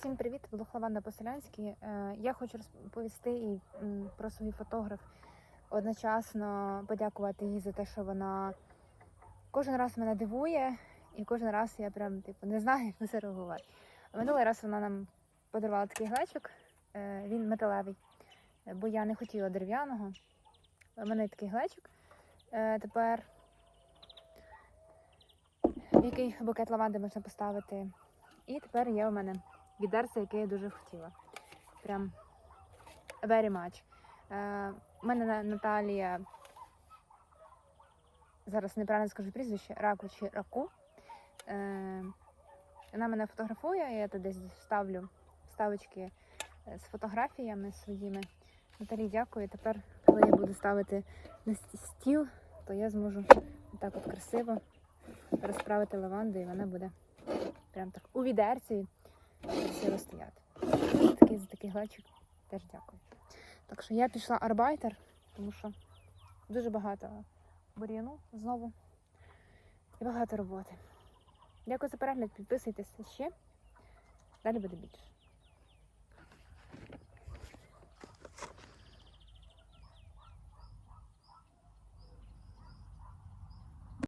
Всім привіт, Волохлаванда по-селянськи. Е, Я хочу розповісти і про свій фотограф. Одночасно подякувати їй за те, що вона кожен раз мене дивує, і кожен раз я прям типу не знаю, як на це реагувати. Минулий раз вона нам подарувала такий глечик, е, він металевий, бо я не хотіла дерев'яного. У мене такий глечик. Е, Тепер який букет лаванди можна поставити. І тепер є у мене відерце, яке я дуже хотіла. Прям very much. Е, у мене Наталія, зараз неправильно скажу прізвище, раку чи раку. Е, вона мене фотографує, я тут десь ставлю вставочки е, з фотографіями своїми. Наталі, дякую. Тепер, коли я буду ставити на стіл, то я зможу так от красиво розправити лаванду, і вона буде прям так у відерці красиво розстояти. Такий за такий глечик теж дякую. Так що я пішла арбайтер, тому що дуже багато бур'яну знову і багато роботи. Дякую за перегляд, підписуйтесь ще. Далі буде більше.